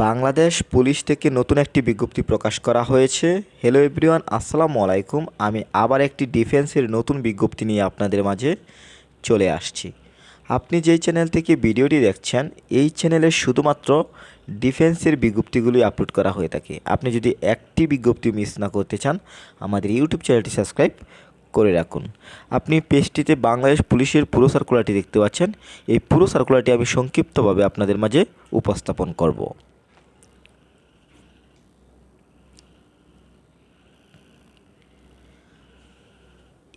Bangladesh police থেকে নতুন একটি বিজ্ঞপ্তি প্রকাশ করা হয়েছে। হ্যালো এভরিওয়ান আসসালামু আলাইকুম। আমি আবার একটি ডিফেন্সের নতুন বিজ্ঞপ্তি নিয়ে আপনাদের মাঝে চলে আসছি। আপনি যেই চ্যানেল থেকে ভিডিওটি দেখছেন, এই চ্যানেলে শুধুমাত্র ডিফেন্সের বিজ্ঞপ্তিগুলি আপলোড করা হয়ে থাকে। আপনি যদি একটি বিজ্ঞপ্তি মিস না করতে চান, আমাদের ইউটিউব চ্যানেলটি সাবস্ক্রাইব করে রাখুন। আপনি পেজটিতে বাংলাদেশ পুলিশের পুরো সার্কুলারটি দেখতে পাচ্ছেন। এই পুরো সার্কুলারটি আমি সংক্ষিপ্তভাবে আপনাদের মাঝে উপস্থাপন করব।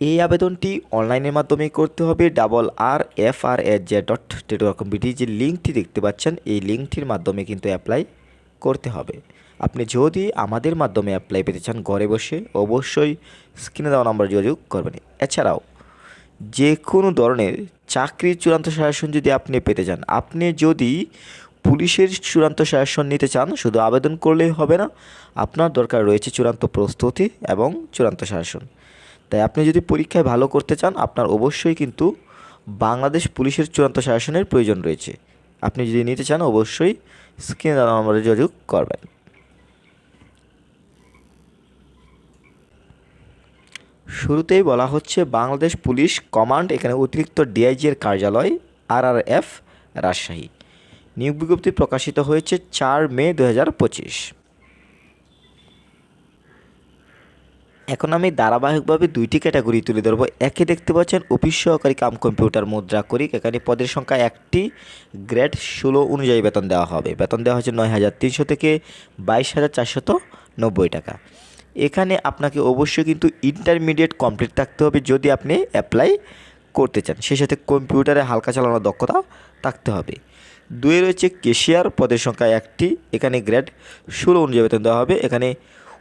এই আবেদনটি অনলাইনের মাধ্যমে করতে হবে double R F R S J dot টেটুয়া কম্পিটি যে লিঙ্কটি দেখতে পাচ্ছেন, এই লিঙ্কটির মাধ্যমে কিন্তু অ্যাপ্লাই করতে হবে। আপনি যদি আমাদের মাধ্যমে অ্যাপ্লাই পেতে চান ঘরে বসে, অবশ্যই স্ক্রিনে দেওয়া নম্বর যোগাযোগ করবেন। এছাড়াও যে কোনো ধরনের চাকরির চূড়ান্ত শাসন যদি আপনি পেতে চান, আপনি যদি পুলিশের চূড়ান্ত শাসন নিতে চান, শুধু আবেদন করলেই হবে না, আপনার দরকার রয়েছে চূড়ান্ত প্রস্তুতি এবং চূড়ান্ত শাসন তাই আপনি যদি পরীক্ষায় ভালো করতে চান, আপনার অবশ্যই কিন্তু বাংলাদেশ পুলিশের চূড়ান্ত শাসনের প্রয়োজন রয়েছে। আপনি যদি নিতে চান, অবশ্যই স্ক্রিনে দেওয়া নম্বরে যোগাযোগ করবেন। শুরুতেই বলা হচ্ছে, বাংলাদেশ পুলিশ কমান্ড, এখানে অতিরিক্ত ডিআইজি এর কার্যালয় আরআরএফ রাজশাহী। নিয়োগ বিজ্ঞপ্তি প্রকাশিত হয়েছে চার মে দু হাজার পঁচিশ হাজার পঁচিশ এখন আমি ধারাবাহিকভাবে দুইটি ক্যাটাগরি তুলে ধরবো। একে দেখতে পাচ্ছেন অফিস সহকারী কাম কম্পিউটার মুদ্রা করিক এখানে পদের সংখ্যা একটি, গ্রেড ষোলো অনুযায়ী বেতন দেওয়া হবে। বেতন দেওয়া হচ্ছে নয় হাজার তিনশো থেকে বাইশ হাজার চারশত নব্বই টাকা। এখানে আপনাকে অবশ্যই কিন্তু ইন্টারমিডিয়েট কমপ্লিট থাকতে হবে যদি আপনি অ্যাপ্লাই করতে চান। সেই সাথে কম্পিউটারে হালকা চালানোর দক্ষতা থাকতে হবে। দুয়ে রয়েছে কেশিয়ার পদের সংখ্যা একটি, এখানে গ্রেড ষোলো অনুযায়ী বেতন দেওয়া হবে। এখানে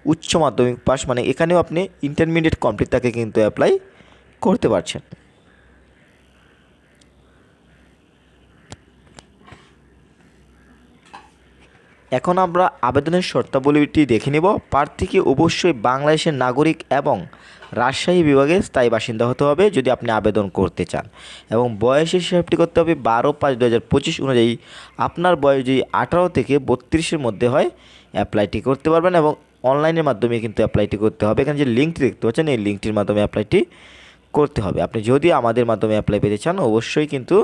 উচ্চ মাধ্যমিক পাস মানে এখানেও আপনি ইন্টারমিডিয়েট কমপ্লিট তাকে কিন্তু অ্যাপ্লাই করতে পারছেন। এখন আমরা আবেদনের শর্তাবলীটি দেখে নেব। প্রার্থীকে অবশ্যই বাংলাদেশের নাগরিক এবং রাজশাহী বিভাগের স্থায়ী বাসিন্দা হতে হবে যদি আপনি আবেদন করতে চান। এবং বয়সের হিসাবটি করতে হবে বারো পাঁচ দু হাজার পঁচিশ অনুযায়ী। আপনার বয়স যদি আঠারো থেকে বত্রিশের মধ্যে হয় অ্যাপ্লাইটি করতে পারবেন এবং অনলাইনের মাধ্যমে কিন্তু অ্যাপ্লাইটি করতে হবে। এখানে যে লিঙ্কটি দেখতে পাচ্ছেন, এই লিঙ্কটির মাধ্যমে অ্যাপ্লাইটি করতে হবে। আপনি যদি আমাদের মাধ্যমে অ্যাপ্লাই পেতে চান, অবশ্যই কিন্তু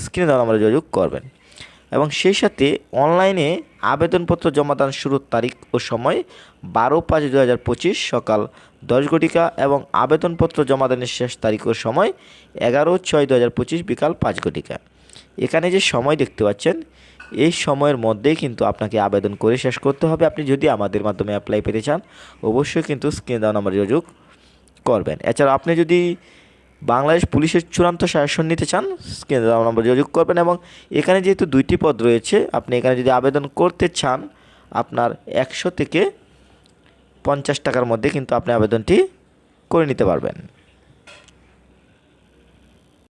স্ক্রিনে দেওয়া আমরা যোগাযোগ করবেন। এবং সেই সাথে অনলাইনে আবেদনপত্র জমাদান শুরুর তারিখ ও সময় বারো পাঁচ দু হাজার পঁচিশ সকাল দশ ঘটিকা এবং আবেদনপত্র জমাদানের শেষ তারিখ ও সময় এগারো ছয় দু হাজার পঁচিশ বিকাল পাঁচ ঘটিকা। এখানে যে সময় দেখতে পাচ্ছেন এই সময়ের মধ্যেই কিন্তু আপনাকে আবেদন করে শেষ করতে হবে। আপনি যদি আমাদের মাধ্যমে অ্যাপ্লাই পেতে চান, অবশ্যই কিন্তু স্ক্রিনে দেওয়া নম্বর যোগাযোগ করবেন। এছাড়া আপনি যদি বাংলাদেশ পুলিশের চূড়ান্ত শাসন নিতে চান, স্ক্রিনে দেওয়া নম্বর যোগাযোগ করবেন এবং এখানে যেহেতু দুইটি পদ রয়েছে, আপনি এখানে যদি আবেদন করতে চান, আপনার একশো থেকে পঞ্চাশ টাকার মধ্যে কিন্তু আপনি আবেদনটি করে নিতে পারবেন।